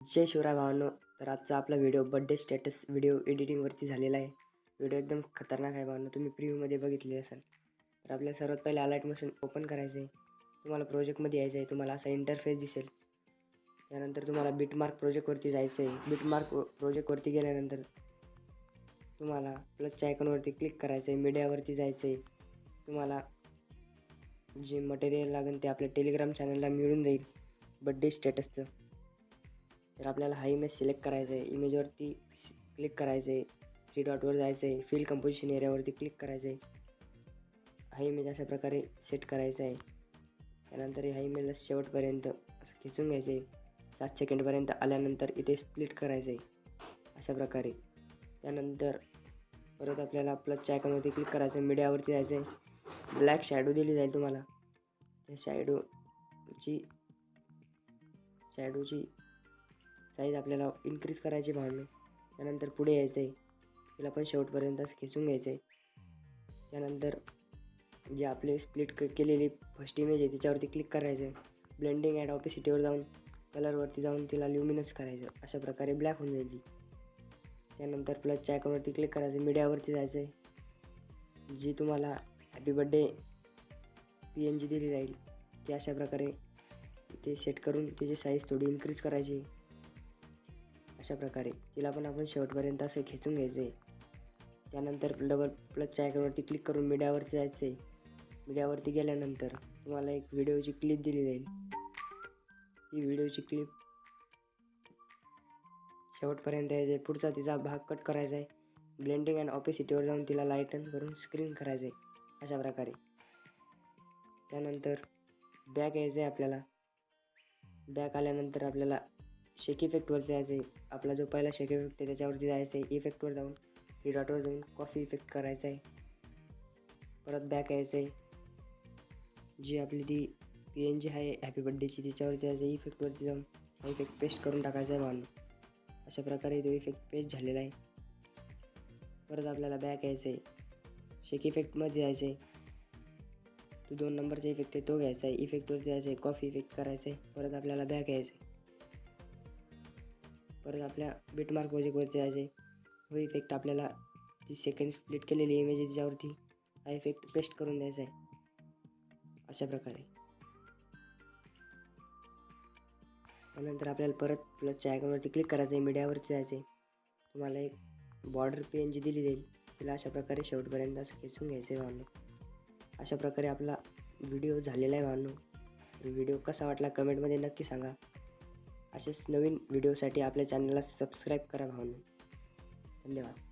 जय शिवराय भावांनो. तर आजचा आपला व्हिडिओ बड्डे स्टेटस व्हिडिओ एडिटिंगवरती झालेला आहे. व्हिडिओ एकदम खतरनाक आहे भावांनो. तुम्ही प्रिव्ह्यूमध्ये बघितले असाल. तर आपल्याला सर्वात पहिले अलाइट मशीन ओपन करायचं आहे तुम्हाला प्रोजेक्टमध्ये यायचं आहे तुम्हाला असा इंटरफेस दिसेल. त्यानंतर तुम्हाला बिटमार्क प्रोजेक्टवरती जायचं आहे बिटमार्क प्रोजेक्टवरती गेल्यानंतर तुम्हाला प्लसच्या आयकॉनवरती क्लिक करायचं आहे मीडियावरती जायचं आहे तुम्हाला जे मटेरियल लागेल ते आपल्या टेलिग्राम चॅनलला मिळून जाईल. बड्डे स्टेटसचं तर आपल्याला हा इमेज सिलेक्ट करायचा आहे इमेजवरती क्लिक करायचं आहे थ्री डॉटवर जायचं आहे फील कंपोजिशन एरियावरती क्लिक करायचं आहे हा इमेज अशा प्रकारे सेट करायचा आहे त्यानंतर ह्या इमेजला शेवटपर्यंत असं खेचून घ्यायचं आहे सात सेकंडपर्यंत आल्यानंतर इथे स्प्लिट करायचं आहे अशा प्रकारे. त्यानंतर परत आपल्याला प्लसच्या आयकॉनवरती क्लिक करायचं आहे मीडियावरती जायचं आहे ब्लॅक शॅडो दिली जाईल तुम्हाला. त्या शॅडोची शॅडोची साईज आपल्याला इन्क्रीज करायची भांडणं. त्यानंतर पुढे यायचं आहे तिला पण शेवटपर्यंत खेचून घ्यायचं आहे त्यानंतर जे आपले स्प्लिट क केलेली फर्स्ट इमेज आहे तिच्यावरती क्लिक करायचं आहे ब्लेंडिंग ॲड ऑपिसिटीवर जाऊन कलरवरती जाऊन तिला ल्युमिनस करायचं अशा प्रकारे ब्लॅक होऊन जाईल ती. त्यानंतर प्लसच्या आयकॉनवरती क्लिक करायचं मीडियावरती जायचं आहे जी तुम्हाला happy birthday P N G दिली जाईल ती अशा प्रकारे ते सेट करून तिची साईज थोडी इन्क्रीज करायची आहे. अशा प्रकारे तिला पण आपण शेवटपर्यंत असं खेचून घ्यायचं. आहे त्यानंतर डबल प्लसच्या आयकॉनवरती क्लिक करून मीडियावरती जायचं. आहे मीडियावरती गेल्यानंतर तुम्हाला एक व्हिडिओची क्लिप दिली जाईल. ही व्हिडिओची क्लिप शेवटपर्यंत यायचं. आहे पुढचा तिचा भाग कट करायचा आहे. ब्लेंडिंग अँड ऑपिसिटीवर जाऊन तिला लाईटन करून स्क्रीन करायचं आहे. अशा प्रकारे त्यानंतर बॅक यायचं आहे आपल्याला. बॅक आल्यानंतर आपल्याला शेक इफेक्टवरती जायचं आहे आपला जो पहिला शेक इफेक्ट आहे त्याच्यावरती जायचं आहे इफेक्टवर जाऊन थ्री डॉटवर जाऊन कॉफी इफेक्ट करायचा आहे परत बॅक यायचं आहे जी आपली ती पी एन जी आहे हॅपी बड्डेची तिच्यावरती जायचं आहे इफेक्टवरती जाऊन हा इफेक्ट पेस्ट करून टाकायचा आहे भावांनो अशा प्रकारे तो इफेक्ट पेस्ट झालेला आहे. परत आपल्याला बॅक यायचं आहे शेक इफेक्टमध्ये जायचं आहे तो दोन नंबरचा इफेक्ट आहे तो घ्यायचा आहे. इफेक्टवरती जायचं आहे कॉफी इफेक्ट करायचं आहे परत आपल्याला बॅक यायचं आहे परत आपल्या बिटमार्क प्रोजेक्टवरती जायचे व इफेक्ट आपल्याला ती सेकंड स्प्लिट केलेली इमेज आहे तिच्यावरती हा इफेक्ट पेस्ट करून द्यायचा आहे. अशा प्रकारे. त्यानंतर आपल्याला परत प्लसच्या आयकॉनवरती क्लिक करायचं आहे मीडियावरती जायचं आहे. तुम्हाला एक बॉर्डर पेन जी दिली जाईल तिला अशा प्रकारे शेवटपर्यंत असं खेचून घ्यायचं आहे भावनो. अशा प्रकारे आपला व्हिडिओ झालेला आहे भावनो. व्हिडिओ कसा वाटला कमेंटमध्ये नक्की सांगा. असेच नवीन व्हिडिओसाठी आपल्या चॅनलला सबस्क्राईब करा भावनो. धन्यवाद.